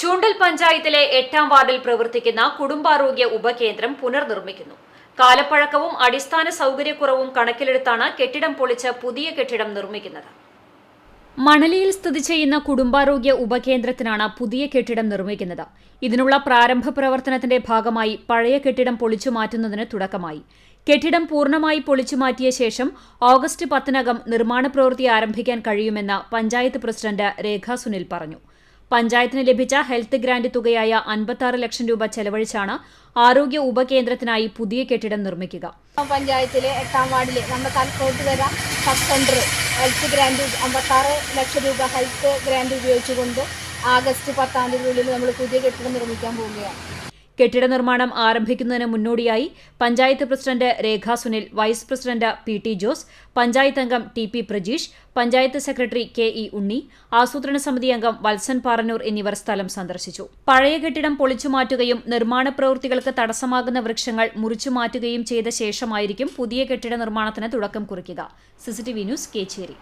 ചൂണ്ടൽ പഞ്ചായത്തിലെ എട്ടാം വാർഡിൽ പ്രവർത്തിക്കുന്ന കുടുംബാരോഗ്യ ഉപകേന്ദ്രം പുനർനിർമ്മിക്കുന്നു. കാലപ്പഴക്കവും അടിസ്ഥാന സൗകര്യക്കുറവും കണക്കിലെടുത്താണ് കെട്ടിടം പൊളിച്ച് പുതിയ കെട്ടിടം നിർമ്മിക്കുന്നത്. മണലിയിൽ സ്ഥിതി ചെയ്യുന്ന കുടുംബാരോഗ്യ ഉപകേന്ദ്രത്തിനാണ് പുതിയ കെട്ടിടം നിർമ്മിക്കുന്നത്. ഇതിനുള്ള പ്രാരംഭ പ്രവർത്തനത്തിന്റെ ഭാഗമായി പഴയ കെട്ടിടം പൊളിച്ചു മാറ്റുന്നതിന് തുടക്കമായി. കെട്ടിടം പൂർണമായി പൊളിച്ചു മാറ്റിയ ശേഷം ഓഗസ്റ്റ് പത്തിനകം നിർമ്മാണ പ്രവൃത്തി ആരംഭിക്കാൻ കഴിയുമെന്ന് പഞ്ചായത്ത് പ്രസിഡന്റ് രേഖ സുനിൽ പറഞ്ഞു. പഞ്ചായത്തിന് ലഭിച്ച ഹെൽത്ത് ഗ്രാന്റ് തുകയായ അൻപത്തി ലക്ഷം രൂപ ചെലവഴിച്ചാണ് ആരോഗ്യ ഉപകേന്ദ്രത്തിനായി പുതിയ കെട്ടിടം നിർമ്മിക്കുക. പഞ്ചായത്തിലെ എട്ടാം വാർഡിലെ നമ്മുടെ Thalakkottukara sub centre health grant അമ്പത്താറ് ലക്ഷം രൂപ ഹെൽത്ത് ഗ്രാന്റ് ഉപയോഗിച്ചുകൊണ്ട് ആഗസ്റ്റ് പത്താം തീയതിക്കുള്ളിൽ നമ്മൾ പുതിയ കെട്ടിടം നിർമ്മിക്കാൻ പോവുകയാണ്. കെട്ടിട നിർമ്മാണം ആരംഭിക്കുന്നതിന് മുന്നോടിയായി panchayat president Rekha Sunil vice president P T Jose panchayat അംഗം T P Prajeesh panchayat secretary K E Unni ആസൂത്രണ സമിതി അംഗം വത്സൻ പാറന്നൂർ എന്നിവർ സ്ഥലം സന്ദർശിച്ചു. പഴയ കെട്ടിടം പൊളിച്ചു മാറ്റുകയും നിർമ്മാണ പ്രവൃത്തികൾക്ക് തടസ്സമാകുന്ന വൃക്ഷങ്ങൾ മുറിച്ചു മാറ്റുകയും ചെയ്ത ശേഷമായിരിക്കും പുതിയ കെട്ടിട നിർമ്മാണത്തിന് തുടക്കം കുറിക്കുക. CCTV news Kechery.